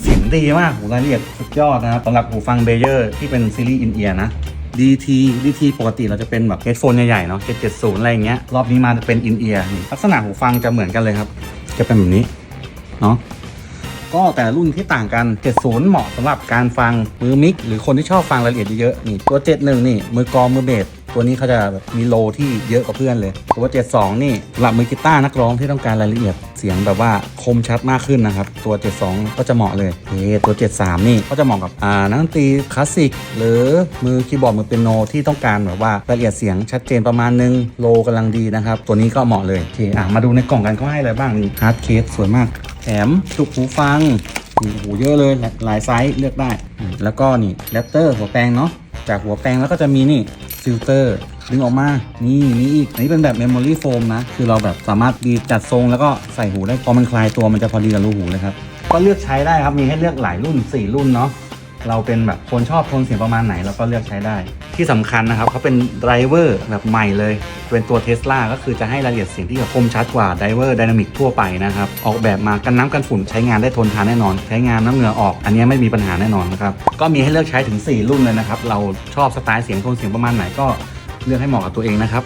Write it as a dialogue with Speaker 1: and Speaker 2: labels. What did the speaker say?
Speaker 1: เสียงดีมากหูรายละเอียดสุดยอดนะครับสำหรับหูฟังเบเยอร์ที่เป็นซีรีส์อินเอียร์นะ DT DT ปกติเราจะเป็นแบบเฮดโฟนใหญ่ๆเนาะ770 อะไรอย่างเงี้ย รอบนี้มาจะเป็นอินเอียร์ลักษณะหูฟังจะเหมือนกันเลยครับ จะเป็นแบบนี้ เนาะก็แต่รุ่นที่ต่างกัน 70 เหมาะสำหรับการฟังมือมิก หรือคนที่ชอบฟังรายละเอียดเยอะๆนี่ตัว 71 นี่ มือกลองมือเบส ตัวนี้เขาจะแบบมีโลที่เยอะกว่าเพื่อนเลยตัว72 นี่สำหรับมือกีตาร์นักร้องที่ต้องการรายละเอียดเสียงแบบว่าคมชัดมากขึ้นนะครับ ตัว 72 ก็จะเหมาะเลยเฮ้ตัว 73 นี่ก็จะเหมาะกับอ่านักดนตรีคลาสสิกหรือมือคีย์บอร์ดมือเปียโนที่ต้องการแบบว่ารายละเอียดเสียงชัดเจนประมาณนึงโลกำลังดีนะครับ ตัวนี้ก็เหมาะเลยโอเคอะมาดูในกล่องกันเขาให้อะไรบ้างนี่ฮาร์ดเคสสวยมากแถมจุกหูฟังโอ้โหเยอะเลยหลายไซส์เลือกได้ แล้วก็นี่แรปเตอร์หัวแปลงเนาะจากหัวแปลงแล้วก็จะมีนี่ ฟิลเตอร์ดึงออกมา นี่นี่อีกอันนี้เป็นแบบเมมโมรี่โฟมนะ คือเราแบบสามารถดีจัดทรงแล้วก็ใส่หูได้ พอมันคลายตัวมันจะพอดีกับรูหูเลยครับ ก็เลือกใช้ได้ครับ มีให้เลือกหลายรุ่น 4 รุ่นเนาะ เราเป็นแบบคนชอบโทนเสียงประมาณไหนเราก็เลือกใช้ได้ ที่สำคัญนะครับเขาเป็นไดรเวอร์แบบใหม่เลย เป็นตัวเทสลาก็คือจะให้รายละเอียดเสียงที่คมชัดกว่าไดรเวอร์ไดนามิกทั่วไปนะครับ ออกแบบมากันน้ำกันฝุ่นใช้งานได้ทนทานแน่นอน ใช้งานน้ำเหงื่อออก อันนี้ไม่มีปัญหาแน่นอนนะครับ ก็มีให้เลือกใช้ถึง 4 รุ่นเลยนะครับ เราชอบสไตล์เสียงโทนเสียงประมาณไหนก็เลือกให้เหมาะกับตัวเองนะครับ